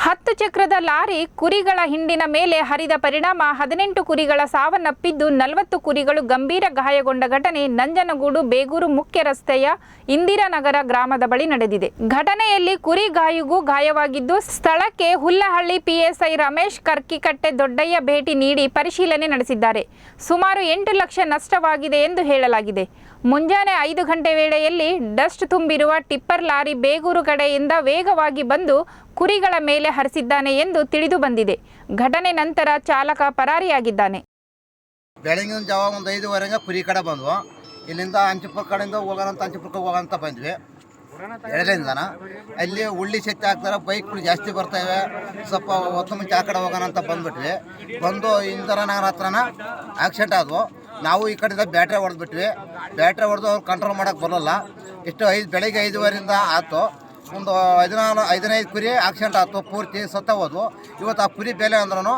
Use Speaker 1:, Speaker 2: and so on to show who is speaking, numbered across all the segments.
Speaker 1: ಹತ್ತು ಚಕ್ರದ ಲಾರಿ ಕುರಿಗಳ ಹಿಂಡಿನ ಮೇಲೆ ಹರಿದ ಪರಿಣಾಮ ಹದಿನೆಂಟು ಕುರಿಗಳ ಸಾವನ್ನಪ್ಪಿದ್ದು ನಲವತ್ತು ಕುರಿಗಳು ಗಂಭೀರ ಗಾಯಗೊಂಡ ಘಟನೆ ನಂಜನಗೂಡು ಬೇಗೂರು ಮುಖ್ಯ ರಸ್ತೆಯ ಇಂದಿರಾನಗರ ಗ್ರಾಮದ ಬಳಿ ನಡೆದಿದೆ. ಘಟನೆಯಲ್ಲಿ ಕುರಿ ಗಾಯಿಗೂ ಗಾಯವಾಗಿದ್ದು ಸ್ಥಳಕ್ಕೆ ಹುಲ್ಲಹಳ್ಳಿ ಪಿಎಸ್ಐ ರಮೇಶ್ ಕರ್ಕಿಕಟ್ಟೆ ದೊಡ್ಡಯ್ಯ ಭೇಟಿ ನೀಡಿ ಪರಿಶೀಲನೆ ನಡೆಸಿದ್ದಾರೆ. ಸುಮಾರು ಎಂಟು ಲಕ್ಷ ನಷ್ಟವಾಗಿದೆ ಎಂದು ಹೇಳಲಾಗಿದೆ. ಮುಂಜಾನೆ ಐದು ಗಂಟೆ ವೇಳೆಯಲ್ಲಿ ಡಸ್ಟ್ ತುಂಬಿರುವ ಟಿಪ್ಪರ್ ಲಾರಿ ಬೇಗೂರು ಕಡೆಯಿಂದ ವೇಗವಾಗಿ ಬಂದು ಕುರಿಗಳ ಮೇಲೆ ಹರಿಸಿದ್ದಾನೆ ಎಂದು ತಿಳಿದು ಬಂದಿದೆ. ಘಟನೆ ನಂತರ ಚಾಲಕ ಪರಾರಿಯಾಗಿದ್ದಾನೆ.
Speaker 2: ಬೆಳಗಿನ ಜಾವ ಒಂದು ಐದುವರೆಗೆ ಕುರಿ ಕಡೆ ಬಂದ್ವು. ಇಲ್ಲಿಂದ ಅಂಚಿಪುರ ಕಡೆಯಿಂದ ಹೋಗೋಣಂತ ಅಂಚಿಪುರಕ್ಕೆ ಹೋಗೋಂತ ಬಂದ್ವಿ. ಎಡಲಿಂದನ ಅಲ್ಲಿ ಉಳ್ಳಿ ಶಕ್ತಿ ಹಾಕ್ತಾರೆ ಬೈಕ್ಗಳು ಜಾಸ್ತಿ ಬರ್ತವೆ ಸ್ವಲ್ಪ ಹೊತ್ತು ಮುಂಚೆ ಆ ಕಡೆ ಹೋಗೋಣ ಅಂತ ಬಂದ್ಬಿಟ್ವಿ. ಬಂದು ಇಂದಿರಾನಗರ ಹತ್ರನ ಆಕ್ಸಿಡೆಂಟ್ ಆದವು. ನಾವು ಈ ಕಡೆಯಿಂದ ಬ್ಯಾಟ್ರಿ ಹೊಡೆದ್ಬಿಟ್ವಿ. ಬ್ಯಾಟ್ರಿ ಹೊಡೆದು ಅವ್ರು ಕಂಟ್ರೋಲ್ ಮಾಡೋಕೆ ಬರೋಲ್ಲ ಇಷ್ಟು ಐದು ಬೆಳಗ್ಗೆ ಐದುವರೆಯಿಂದ ಆಯ್ತು ಒಂದು ಹದಿನಾರು ಹದಿನೈದು ಕುರಿ ಆಕ್ಸಿಡೆಂಟ್ ಆಯ್ತು ಪೂರ್ತಿ ಸತ್ತ ಹೋದ್ವು. ಇವತ್ತು ಆ ಕುರಿ ಬೆಲೆ ಅಂದ್ರೂ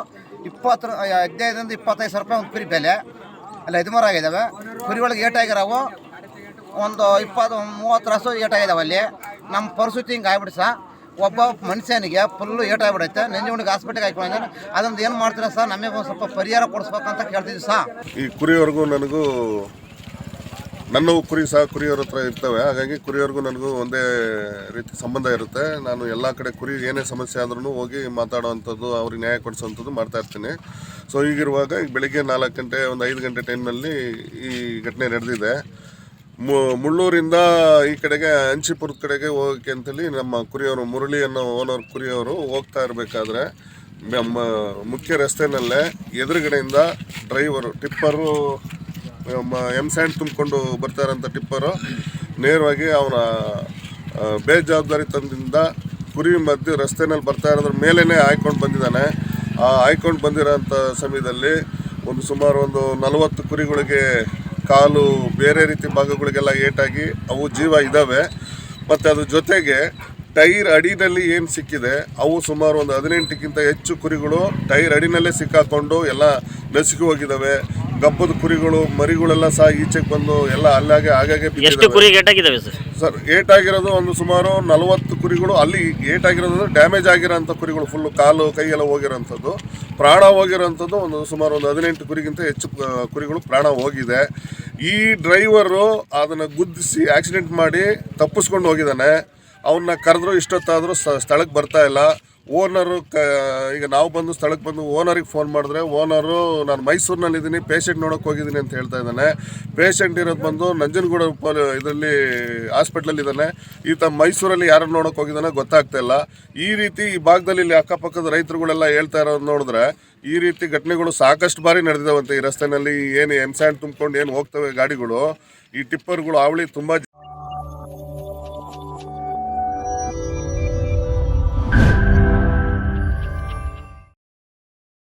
Speaker 2: ಇಪ್ಪತ್ತು ಹದಿನೈದರಿಂದ ಇಪ್ಪತ್ತೈದು ಸಾವಿರ ರೂಪಾಯಿ ಒಂದು ಕುರಿ ಬೆಲೆ. ಅಲ್ಲಿ ಹದಿಮೂರು ಆಗಿದ್ದಾವೆ ಕುರಿಗಳಿಗೆ ಏಟಾಗಿರೋವು ಒಂದು ಇಪ್ಪತ್ತು, ಮೂವತ್ತು ರಾಸು ಏಟಾಗಿದ್ದಾವೆ ಅಲ್ಲಿ. ನಮ್ಮ ಪರಿಸ್ಥಿತಿ ಹಿಂಗೆ ಆಗ್ಬಿಟ್ಟು ಸರ್. ಒಬ್ಬ ಮನುಷ್ಯನಿಗೆ ಫುಲ್ಲು ಏಟಾಗ್ಬಿಡೈತೆ. ಹುಡುಗ ಹಾಸ್ಪಿಟ್ಲಿಗೆ ಹಾಕೊಂಡಿದ್ದಾನೆ ಅದೊಂದು ಏನು ಮಾಡ್ತೀರಾ ಸರ್? ನಮಗೆ ಸ್ವಲ್ಪ ಪರಿಹಾರ ಕೊಡಿಸ್ಬೇಕಂತ ಕೇಳ್ತಿದ್ವಿ ಸರ್.
Speaker 3: ಈ ಕುರಿವರೆಗೂ ನನಗೂ ನನ್ನವು ಕುರಿ ಸಹ ಕುರಿಯವ್ರ ಹತ್ರ ಇರ್ತವೆ. ಹಾಗಾಗಿ ಕುರಿಯವ್ರಿಗೂ ನನಗೂ ಒಂದೇ ರೀತಿ ಸಂಬಂಧ ಇರುತ್ತೆ. ನಾನು ಎಲ್ಲ ಕಡೆ ಕುರಿ ಏನೇ ಸಮಸ್ಯೆ ಆದ್ರೂ ಹೋಗಿ ಮಾತಾಡುವಂಥದ್ದು, ಅವ್ರಿಗೆ ನ್ಯಾಯ ಕೊಡಿಸುವಂಥದ್ದು ಮಾಡ್ತಾ ಇರ್ತೀನಿ. ಸೊ ಈಗಿರುವಾಗ ಈಗ ಬೆಳಿಗ್ಗೆ ನಾಲ್ಕು ಗಂಟೆ, ಒಂದು ಐದು ಗಂಟೆ ಟೈಮ್ನಲ್ಲಿ ಈ ಘಟನೆ ನಡೆದಿದೆ. ಮು- ಮುಳ್ಳೂರಿಂದ ಈ ಕಡೆಗೆ, ಅಂಚಿಪುರದ ಕಡೆಗೆ ಹೋಗಕ್ಕೆ ಅಂತೇಳಿ ನಮ್ಮ ಕುರಿಯವರು, ಮುರಳಿ ಅನ್ನೋ ಓನರ್ ಕುರಿಯವರು ಹೋಗ್ತಾ ಇರಬೇಕಾದ್ರೆ ಮುಖ್ಯ ರಸ್ತೆನಲ್ಲೇ ಎದುರುಗಡೆಯಿಂದ ಡ್ರೈವರು ಟಿಪ್ಪರು ಎಂ ಸ್ಯಾಂಡ್ ತುಂಬಿಕೊಂಡು ಬರ್ತಾ ಇರೋಂಥ ಟಿಪ್ಪರು. ನೇರವಾಗಿ ಅವನ ಬೇಜವಾಬ್ದಾರಿ ತಂದಿಂದ ಕುರಿ ಮಧ್ಯೆ ರಸ್ತೆನಲ್ಲಿ ಬರ್ತಾ ಇರೋದ್ರ ಮೇಲೇ ಹಾಯ್ಕೊಂಡು ಬಂದಿದ್ದಾನೆ. ಆ ಹಾಯ್ಕೊಂಡು ಬಂದಿರೋಂಥ ಸಮಯದಲ್ಲಿ ಒಂದು ಸುಮಾರು ಒಂದು ನಲವತ್ತು ಕುರಿಗಳಿಗೆ ಕಾಲು ಬೇರೆ ರೀತಿ ಭಾಗಗಳಿಗೆಲ್ಲ ಏಟಾಗಿ ಅವು ಜೀವ ಇದ್ದಾವೆ. ಮತ್ತು ಅದ್ರ ಜೊತೆಗೆ ಟೈರ್ ಅಡಿನಲ್ಲಿ ಏನು ಸಿಕ್ಕಿದೆ, ಅವು ಸುಮಾರು ಒಂದು ಹದಿನೆಂಟಕ್ಕಿಂತ ಹೆಚ್ಚು ಕುರಿಗಳು ಟೈರ್ ಅಡಿನಲ್ಲೇ ಸಿಕ್ಕಾಕೊಂಡು ಎಲ್ಲ ನಸುಕಿ ಹೋಗಿದ್ದಾವೆ. ಗಬ್ಬದ ಕುರಿಗಳು ಮರಿಗಳೆಲ್ಲ ಸಹ ಈಚೆಗೆ ಬಂದು ಎಲ್ಲ ಅಲ್ಲಾಗೆ ಆಗಾಗೆ
Speaker 4: ಎಷ್ಟು ಕುರಿ ಸರ್?
Speaker 3: ಸರ್ ಏಟಾಗಿರೋದು ಒಂದು ಸುಮಾರು ನಲವತ್ತು ಕುರಿಗಳು ಅಲ್ಲಿ ಏಟಾಗಿರೋದು ಡ್ಯಾಮೇಜ್ ಆಗಿರೋಂಥ ಕುರಿಗಳು ಫುಲ್ಲು ಕಾಲು ಕೈಯೆಲ್ಲ ಹೋಗಿರೋಂಥದ್ದು. ಪ್ರಾಣ ಹೋಗಿರೋಂಥದ್ದು ಒಂದು ಸುಮಾರು ಒಂದು ಹದಿನೆಂಟು ಕುರಿಗಿಂತ ಹೆಚ್ಚು ಕುರಿಗಳು ಪ್ರಾಣ ಹೋಗಿದೆ. ಈ ಡ್ರೈವರು ಅದನ್ನು ಗುದ್ದಿಸಿ ಆಕ್ಸಿಡೆಂಟ್ ಮಾಡಿ ತಪ್ಪಿಸ್ಕೊಂಡು ಹೋಗಿದ್ದಾನೆ. ಅವನ್ನ ಕರೆದ್ರು ಇಷ್ಟೊತ್ತಾದರೂ ಸ್ಥಳಕ್ಕೆ ಬರ್ತಾ ಇಲ್ಲ. ಓನರು ಕ, ಈಗ ನಾವು ಬಂದು ಸ್ಥಳಕ್ಕೆ ಬಂದು ಓನರಿಗೆ ಫೋನ್ ಮಾಡಿದ್ರೆ, ಓನರು ನಾನು ಮೈಸೂರಿನಲ್ಲಿ ಇದ್ದೀನಿ ಪೇಷಂಟ್ ನೋಡೋಕೆ ಹೋಗಿದ್ದೀನಿ ಅಂತ ಹೇಳ್ತಾ ಇದ್ದಾನೆ. ಪೇಷಂಟ್ ಇರೋದು ಬಂದು ನಂಜನಗೂಡ ಇದರಲ್ಲಿ ಹಾಸ್ಪಿಟ್ಲಲ್ಲಿ ಇದ್ದಾನೆ. ಈತ ಮೈಸೂರಲ್ಲಿ ಯಾರನ್ನು ನೋಡೋಕೆ ಹೋಗಿದ್ದಾನೆ ಗೊತ್ತಾಗ್ತಾ ಇಲ್ಲ. ಈ ರೀತಿ ಈ ಭಾಗದಲ್ಲಿ ಇಲ್ಲಿ ಅಕ್ಕಪಕ್ಕದ ರೈತರುಗಳೆಲ್ಲ ಹೇಳ್ತಾ ಇರೋದು ನೋಡಿದ್ರೆ, ಈ ರೀತಿ ಘಟನೆಗಳು ಸಾಕಷ್ಟು ಬಾರಿ ನಡೆದಿದ್ದಾವಂತೆ ಈ ರಸ್ತೆಯಲ್ಲಿ ಏನು ಎಂ ಸ್ಯಾಂಡ್ ತುಂಬ್ಕೊಂಡು, ಏನು ಹೋಗ್ತವೆ ಗಾಡಿಗಳು. ಈ ಟಿಪ್ಪರ್ಗಳು ಅವಳಿ ತುಂಬ